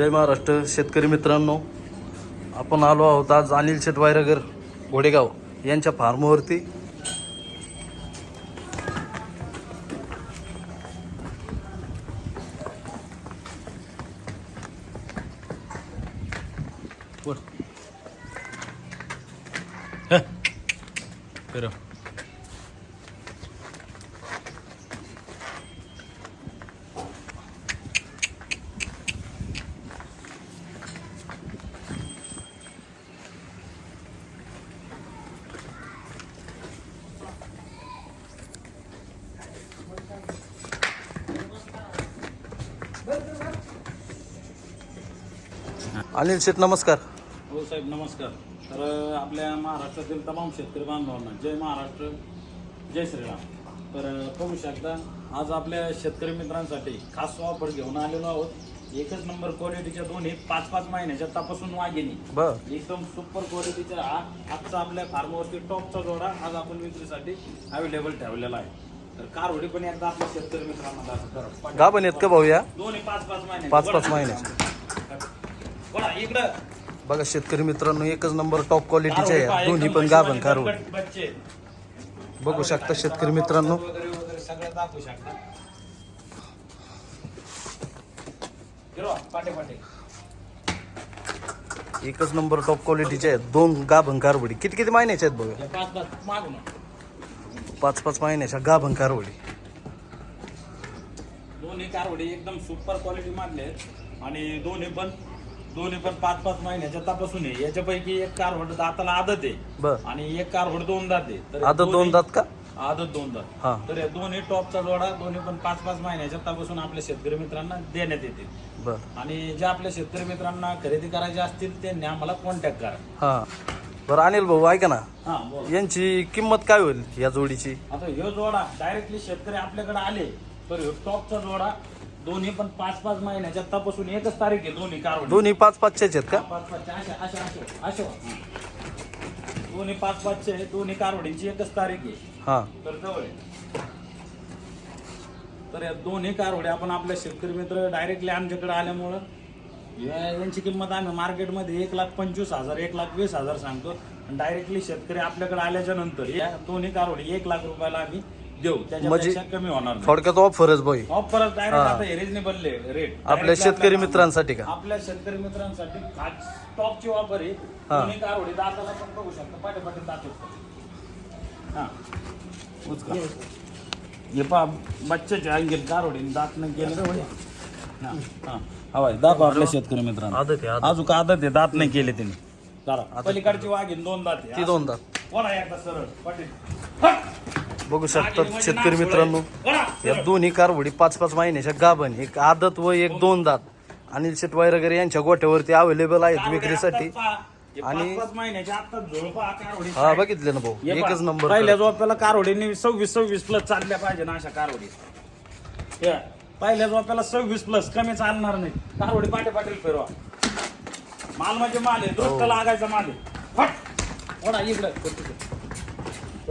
जय महाराष्ट्र शेतकरी मित्रांनो. आपण आलो आहोत आज अनिल शेट वायरगर घोडेगाव यांच्या फार्मवरती. अनिल शेठ नमस्कार. हो साहेब नमस्कार. तर आपल्या महाराष्ट्रातील तमाम शेतकरी बांधवांना जय महाराष्ट्र जय श्रीराम. तर बघू शकता आज आपल्या शेतकरी मित्रांसाठी खास ऑफर घेऊन आलेलो आहोत. एकच नंबर क्वालिटीच्या दोन्ही पाच पाच महिन्याच्या तपासून वाघिणी. बर. एकदम सुपर क्वालिटीचा हा आजचा आपल्या फार्मवरती टॉपचा जोडा आज आपण विक्रीसाठी अवेलेबल ठेवलेला आहे. तर कारवडी पण एकदा आपल्या शेतकरी मित्रांना दाखव करा. गाभण आहेत का भाऊ या? दोन्ही पाच पाच महिने पाच पाच महिन्याचे. बघा शेतकरी मित्रांनो एकच नंबर टॉप क्वालिटीचे आहे. दोन्ही पण गाभण बच्चे बघू शकता शेतकरी मित्रांनो. एकच नंबर टॉप क्वालिटीचे आहेत. दोन गाभण कारवडी किती किती महिन्याचे आहेत बघा? पाच पाच महिन्याच्या गाभण कारवडी दोन्ही कारवडी एकदम सुपर क्वालिटी आहेत आणि दोन्ही पण दोन्ही पण पाच पाच महिन्याच्या तपासून आहे याच्यापैकी एक कारवड दाताला आदत आहे. बर. आणि एक कारवड दोन दात आहे. तर आता दोन दात का? आदत दोन दात. हा. तर या दोन्ही टॉपचा जोडा दोन्ही पण पाच पाच महिन्याच्या तपासून आपल्या शेतकरी मित्रांना देण्यात येतील बर. आणि ज्या आपल्या शेतकरी मित्रांना खरेदी करायचे असतील त्यांनी आम्हाला कॉन्टॅक्ट करा. हा. बरं अनिल भाऊ ऐका ना. हा बोल. यांची किंमत काय होईल या जोडीची? आता ह्यो जोडा डायरेक्टली शेतकरी आपल्याकडे आले तर ह्यो टॉपचा जोडा दोन्ही पण पाच पाच महिन्याच्या तपासून एकच तारीख आहे दोन्ही कारवडी दोन्ही पाच पाचच्याच आहेत का? पाच पाचचे अशा अशा अशा अशा. दोन्ही पाच आहे, दोन्ही कारवडींची एकच तारीख आहे. हा. तर जवळ आहे. तर या दोन्ही कारवड्या आपण आपल्या शेतकरी मित्र डायरेक्टली आमच्याकडे आल्यामुळं या- यांची किंमत आम्ही मार्केटमध्ये एक लाख पंचवीस हजार एक लाख वीस हजार सांगतो. डायरेक्टली शेतकरी आपल्याकडे आल्याच्यानंतर या दोन्ही कारवडी एक लाख रुपयाला आम्ही देऊ. त्याच्यापेक्षा कमी होणार नाही. थोडक्यात ऑफरच भाई ऑफर डायरेक्ट आता रिजनेबल रेट आपल्या शेतकरी मित्रांसाठी का? आपल्या शेतकरी मित्रांसाठी खास टॉपची ऑफर आहे. हा. दाताला पण बघू शकता. दात हा. उचका. हे पहा अंगेल दात नाही केले. हा हा. हवाय दाखव आपल्या शेतकरी मित्रांना. आदत आहे आदत. अजून आदत आहे? दात नाही केले त्यांनी चला पलीकडची वाघीन दोन दात आहे. ती दोन दात. कोणा एकदा सरळ? पाटील. हट! बघू शकतात शेतकरी मित्रांनो. या. दोन्ही कारवडी पाच पाच महिन्याच्या गाभण एक आदत व एक दोन दात. अनिल शेट वगैरे यांच्या गोठ्यावरती अवेलेबल आहेत विक्रीसाठी. हे आणि- हा बघितले ना भाऊ हे एकच नंबर पहिल्या झोप्याला कारवडीने सव्वीस सव्वीस प्लस चालल्या पाहिजे ना अशा कारवडी. हे, पहिल्या झोप्याला सव्वीस प्लस कमी चालणार नाही. कारवडी पाटे पाटील फिरवा. माल म्हणजे माल आहे दृष्ट लागायचा माल आहे. फट! ओढा इकडं.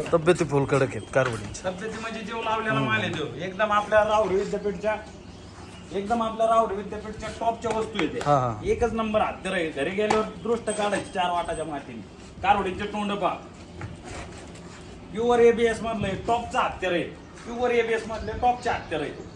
तब्येती फुल कडक आहेत कारवडींच्या तब्येती म्हणजे जीव लावलेला माल आहे तो. एकदम आपल्या राहुरी विद्यापीठच्या एकदम आपल्या राहुरी विद्यापीठच्या टॉपच्या वस्तू येते हा, हा. एकच नंबर हात. आहे घरी गेल्यावर दृष्ट काढायची चार वाटाच्या मातीने. कारवडीचे तोंड पा प्युअर एबीएस मधले टॉपचा हत्यार आहे प्युअर एबीएस मधले टॉपचे हत्यार आहे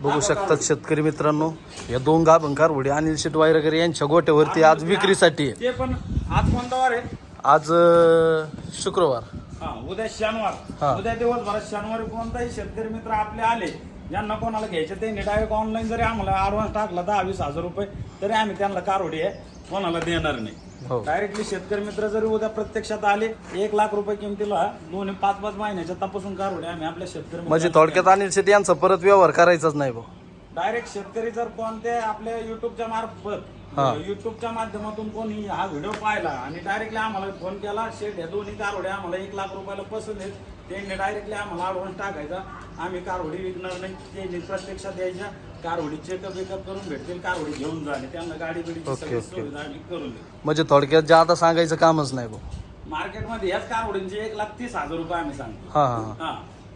बघू शकतात शेतकरी मित्रांनो या दोन गाभण कारवडी अनिल शेट वायरगर यांच्या गोठ्यावरती आज विक्रीसाठी आहे ते पण आज कोणता वार आहे? आज अं, शुक्रवार. हा उद्या हा. शनिवार उद्या दिवसभरात शनिवारी कोणताही शेतकरी मित्र आपले आले ज्यांना कोणाला घ्यायचे ते डायरेक्ट ऑनलाईन जरी आम्हाला ऍडव्हान्स टाकला दहा वीस हजार रुपये तरी आम्ही त्यांना कारवडी आहे कोणाला देणार हो. नाही डायरेक्टली शेतकरी मित्र जरी उद्या प्रत्यक्षात आले एक लाख रुपये किमतीला दोन्ही पाच पाच महिन्याच्या तपासून कारवडी आम्ही आपल्या शेतकरी म्हणजे थोडक्यात अनिल शेट यांचा परत व्यवहार करायचाच नाही भाऊ. डायरेक्ट शेतकरी जर कोणत्या आपल्या युट्यूबच्या मार्फत हा. युट्यूबच्या माध्यमातून कोणी हा व्हिडिओ पाहिला आणि डायरेक्टली आम्हाला फोन केला शेट या दोन्ही कारवड्या आम्हाला एक लाख रुपयाला पसंत आहेत. त्यांनी डायरेक्टली आम्हाला ॲडव्हान्स टाकायचा. आम्ही कारवडी विकणार नाही त्यांनी प्रत्यक्षात यायच्या. कारवडी चेकअप वेकअप करून भेटतील कारवडी घेऊन जाणे त्यांना गाडी बिडीची ओके, सगळी. सुविधा आम्ही करून देऊ. म्हणजे थोडक्यात जादा सांगायचं कामच नाही भाऊ मार्केटमध्ये याच कारवडींचे एक लाख तीस हजार रुपये आम्ही सांगतो. हा हा. हा.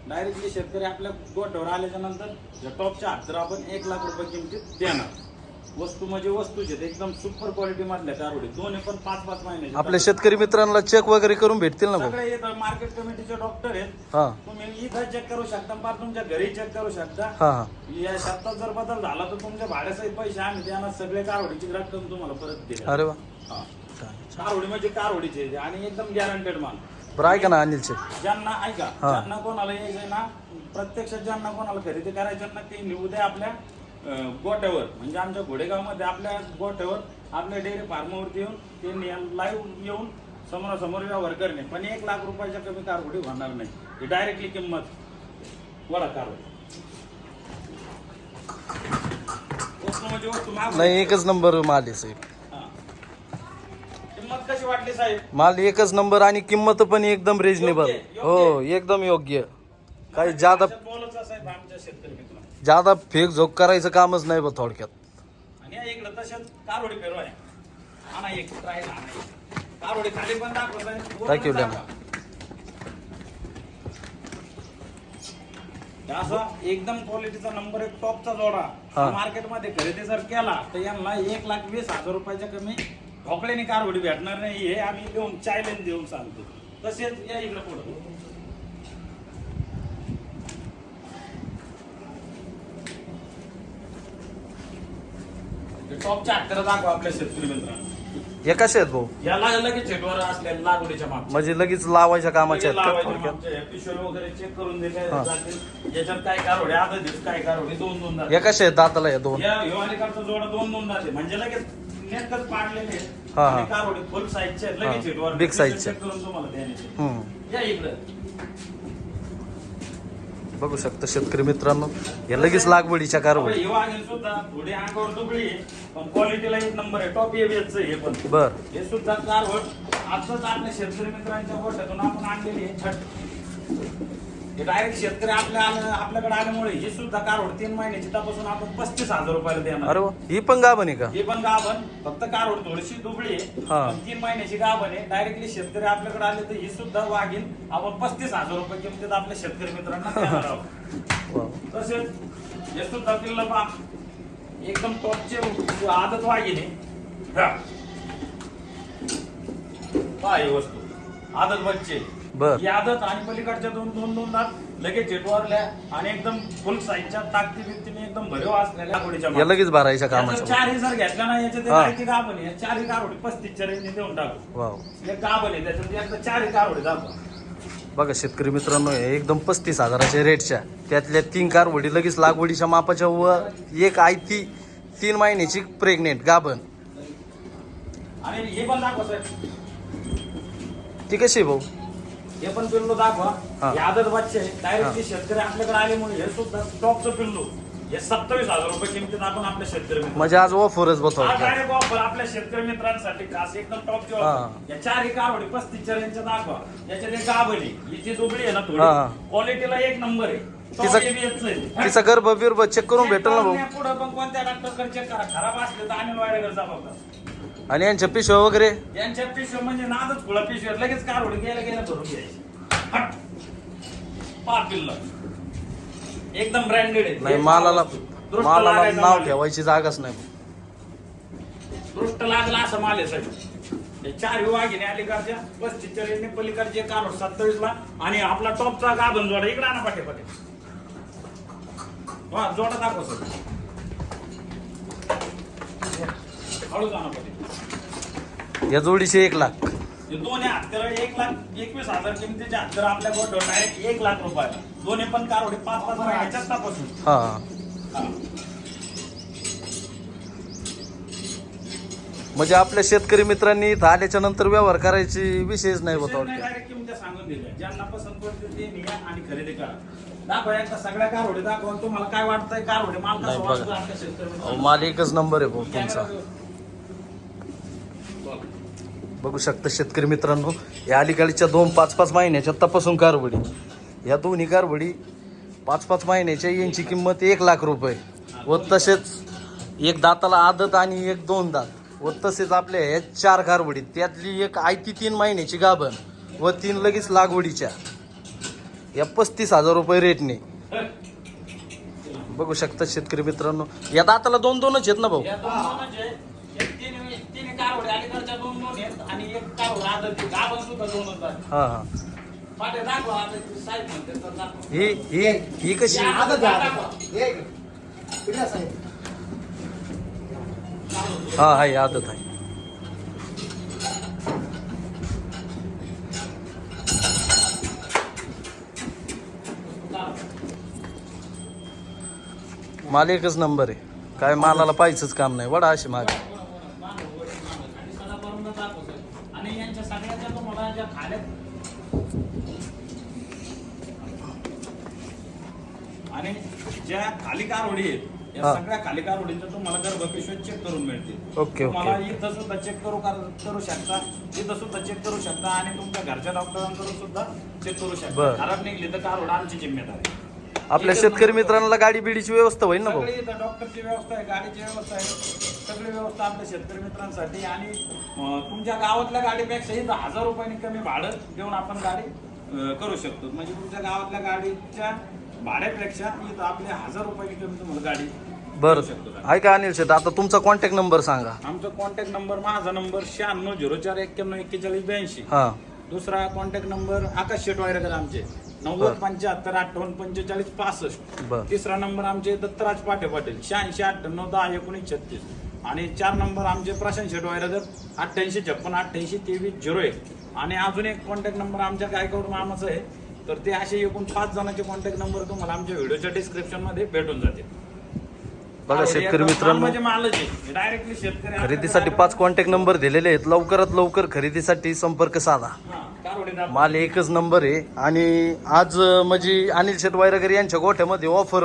डायरेक्टली शेतकरी आपल्या गोठ्यावर आल्याच्यानंतर टॉपच्या हात आपण एक लाख रुपये किमतीत देणार वस्तू म्हणजे वस्तूचे आहेत. एकदम सुपर क्वालिटी मधल्या कारवडी दोन्ही पण पाच पाच महिन्याचे आपल्या शेतकरी मित्रांना चेक वगैरे करून भेटतील ना भाऊ? सगळे येतात. मार्केट कमिटीचे डॉक्टर आहेत. हा. तुम्ही इथं चेक करू शकता पार तुमच्या घरी चेक करू शकता. हा हा. या शब्दात जर बदल झाला तर तुमच्या भाड्यासहित पैसे आम्ही त्यांना सगळे कारवडीची रक्कम तुम्हाला परत दिली अरे वा. कारवडी म्हणजे कारवडीचे आणि एकदम गॅरंटेड माल. बरं ऐका ना अनिल शेठ ज्यांना ऐका. ज्यांना कोणाला यायचंय ना प्रत्यक्षात ज्यांना कोणाला खरेदी करायचं ना ते निघू द्या आपल्या गोट्यावर म्हणजे आमच्या घोडेगावमध्ये आपल्या गोट्यावर आपल्या डेअरी फार्मवरती येऊन ते लाईव्ह येऊन समोरासमोर व्यवहार करणे. पण एक लाख रुपयाच्या कमी कारवडी होणार नाही. ही डायरेक्टली किंमत वडा वस्तू म्हणजे नाही एकच नंबर माल आहे साहेब. किंमत कशी वाटली साहेब? माल एकच नंबर आणि किंमत पण एकदम रिजनेबल. हो एकदम योग्य. काही जादा जादा फेक झोक करायचं कामच नाही बा थोडक्यात. आणि या इकडं तशाच कारवडी पेरू आहे आणा एक ट्राय आणा एक. कारवडी खाली पण असा एकदम क्वालिटीचा नंबर एक टॉपचा जोडा. हा. मार्केटमध्ये खरेदी जर केला तर यांना एक लाख वीस हजार रुपयाच्या कमी ढोकळ्याने कारवडी भेटणार नाही हे आम्ही देऊन चॅलेंज देऊन सांगतो. तसेच या इकडे पुढे. टॉपच्या हत्यारा दाखवा आपल्या शेतकरी मित्रांनो. हे कसे आहेत भाऊ? याला लगेच असलेल्या लागवडीच्या मागच्या. म्हणजे लगेच लावायच्या कामाचे आहेत का? लावायच्या थोडक्यात मागच्या. पिशव्या वगैरे चेक करून दिले हा. जातील. याच्यात काय कारवडे? आता दिवस काय कारवडे? दोन दोन हे कसे आहेत दाताला या दोन? या जोडा दोन दोन दाते म्हणजे लगेच नेटकच पाडलेले आहेत. हा, हा. आणि कारवडे फुल साईजचे आहेत, लगेच हा. हेटवर Big size चे. करून तुम्हाला द्यायचे हम्म. या इकडं. बघू शकता शेतकरी मित्रांनो. हे लगेच लागवडीच्या हे पण. बर. हे सुद्धा कारवड. आपल्या शेतकरी मित्रांच्या आपण आणलेली आहे छट. हे डायरेक्ट शेतकरी आपल्या आलं- आपल्याकडे आल्यामुळे ही सुद्धा कारवड तीन महिन्याची तपासून आपण पस्तीस हजार रुपयाला देणार. अरे वा ही पण गाभण आहे का? ही पण गाभण फक्त कारवड थोडीशी दुबळी आहे. हा. पण तीन महिन्याची गाभण आहे. डायरेक्टली शेतकरी आपल्याकडे आले तर ही सुद्धा वाघीन आपण पस्तीस हजार रुपये किमतीत आपल्या शेतकरी मित्रांना देणार आहोत. वा. तसेच हे सुद्धा पिल्ल पहा. एकदम टॉपचे आदत हा. पहा ही वस्तू. आदत बच्चे बर. आदत आणि पलीकडच्या दोन दोन दोन दात लगेच झेटवारल्या आणि एकदम फुल साईजच्या ताकदी बिकतीने एकदम भरीव असलेल्या गोडीच्या या लगेच भरायच्या याचं कामाच्या चारही जर घेतल्या ना याच्यात हा. माहिती गाभण आहे चारही कारवडी पस्तीसच्या रेंजने देऊन टाकू. वाव. एक गाभण आहे? त्याच्यात एकदा चारही कारवडी दाखवा. बघा शेतकरी मित्रांनो हे एकदम पस्तीस हजाराच्या रेटच्या त्यातल्या तीन कारवडी लगेच लागवडीच्या मापाच्या व एक आहे ती तीन महिन्याची प्रेग्नेंट गाभण आणि हे पण दाखवा साहेब. ती कशी आहे भाऊ? हे पण पिल्लू दाखवा. हा. आदत बच्चे डायरेक्टली शेतकरी आपल्याकडे आल्यामुळे हे सुद्धा टॉपचं पिल्लू. हे सत्तावीस हजार रुपये किमतीत आपण आपल्या शेतकरी मित्र म्हणजे आज ऑफरच आज बसवतो डायरेक्ट ऑफर आपल्या शेतकरी मित्रांसाठी खास एकदम टॉपची हा. ऑफर या चारही कारवडी पस्तीस यांच्या दाखवा. याच्यात एक गाभली ही जी दुबळी आहे ना. थोडी क्वालिटीला एक नंबर आहे. तिचा- गर्भ बिर्भ चेक करून भेटेल ना भाऊ. पुढे पण कोणत्या डॉक्टरकडे चेक करा. खराब असले तर अनिल वाडेकर जबाबदार. आणि यांच्या पिशव्या वगैरे? यांच्या पिशव्या म्हणजे नादच खुळा पिशव्या. लगेच कारवडी गेल्या गेल्या भरून घ्यायची. एकदम ब्रँडेड आहे. नाही मालाला मालाला नाव. ठेवायची जागाच नाही. दृष्ट लागला असं माल आहे साहेब चार विभागिने अलीकडच्या पस्तीसच्या रेटने पलीकडचे कारवड सत्तावीस ला आणि आपला टॉपचा गाभण जोडा. इकडे आणा पाठे पाठे हा जोडा दाखव सर या जोडीचे एक लाख. दोन्ही हत्यार एक लाख एकवीस हजार किमतीचे हत्यार आपल्या गोठ्यावर डायरेक्ट एक लाख रुपयाला दोन्ही पण कारवडे पाच पाच महिन्याच्या तपासून हा. हा. म्हणजे आपल्या शेतकरी मित्रांनी इथं आल्याच्यानंतर व्यवहार करायची विषयच नाही होता करा. माल एकच नंबर आहे भाऊ तुमचा. बघू शकता शेतकरी मित्रांनो या अलीकडच्या दोन पाच पाच महिन्याच्या तपासून कारवडी. या दोन्ही कारवडी पाच पाच महिन्याच्या यांची किंमत एक लाख रुपये. व तसेच एक दाताला आदत आणि एक दोन दात. व तसेच आपल्या ह्या चार कारवडी त्यातली एक आयती तीन महिन्याची गाभण व तीन लगेच लागवडीच्या. या पस्तीस हजार रुपये रेटने. बघू शकता शेतकरी मित्रांनो या दाताला दोन दोनच आहेत ना भाऊ या दोन दोनच आहे. एक तीन तीन कारवडे अलीकडच्या दोन दोन आहेत आणि एक कारवड आदत गाभण सुद्धा दोनच आहे हा हा. ही ही ही कशी? ही आदत आहे. माल एकच नंबर आहे. काय मालाला पाहिजेच काम नाही. वडा अशी मागे आणि सदापर्यंत दाखवतो. आणि यांच्या सगळ्याच्या तुम्हाला ज्या खाल्या आणि ज्या खाली कारवडी आहेत या हा. सगळ्या खाली कारवडींच्या तुम्हाला गर्भपिशव्या चेक करून मिळतील ओके, ओके. तुम्हाला इथं सुद्धा चेक करू कर- करू शकता इथं सुद्धा चेक करू शकता आणि तुमच्या घरच्या डॉक्टरांकडून सुद्धा चेक करू शकता बरं. खराब निघली तर कारवड आमची जिम्मेदारी आपल्या शेतकरी मित्रांना गाडी बिडीची व्यवस्था होईल ना भाऊ? सगळी इथं डॉक्टरची व्यवस्था आहे गाडीची व्यवस्था आहे. सगळी व्यवस्था आपल्या शेतकरी मित्रांसाठी आणि अं, तुमच्या गावातल्या गाडीपेक्षा इथं हजार रुपयांनी कमी भाडं देऊन आपण गाडी अं, करू शकतो. म्हणजे तुमच्या गावातल्या गाडीच्या भाड्यापेक्षा इथं आपल्या हजार रुपयांनी कमी तुम्हाला गाडी बरं. करू शकतो गाडी. ऐका अनिल शेट आता तुमचा कॉन्टॅक्ट नंबर सांगा. आमचा कॉन्टॅक्ट नंबर माझा नंबर शहाण्णव झिरो चार एक्क्याण्णव एक्केचाळीस ब्याऐंशी. हा. दुसरा कॉन्टॅक्ट नंबर आकाश शेट वायरकर आमचे. नव्वद. पंच्याहत्तर अठ्ठावन्न पंचेचाळीस पासष्ट. बर. तिसरा नंबर आमचे दत्तराज पाटे पाटील शहाऐंशी अठ्ठ्याण्णव दहा एकोणीस छत्तीस. आणि चार नंबर आमचे प्रशांत शेटवायरगर अठ्ठ्याऐंशी छप्पन अठ्ठ्याऐंशी तेवीस झिरो एक. आणि अजून एक कॉन्टॅक्ट नंबर आमच्या गायकवाड मामाचं आहे तर ते असे एकूण पाच जणांचे कॉन्टॅक्ट नंबर तुम्हाला आमच्या व्हिडिओच्या डिस्क्रिप्शनमध्ये भेटून जातील. बघा शेतकरी मित्रांनो. म्हणजे मालच आहे डायरेक्टली शेतकरी खरेदीसाठी पाच कॉन्टॅक्ट नंबर दिलेले आहेत. लवकरात लवकर खरेदीसाठी संपर्क साधा. हा, माल एकच नंबर आहे. आणि आज म्हणजे अनिल शेट वायरकर यांच्या गोठ्यामध्ये ऑफर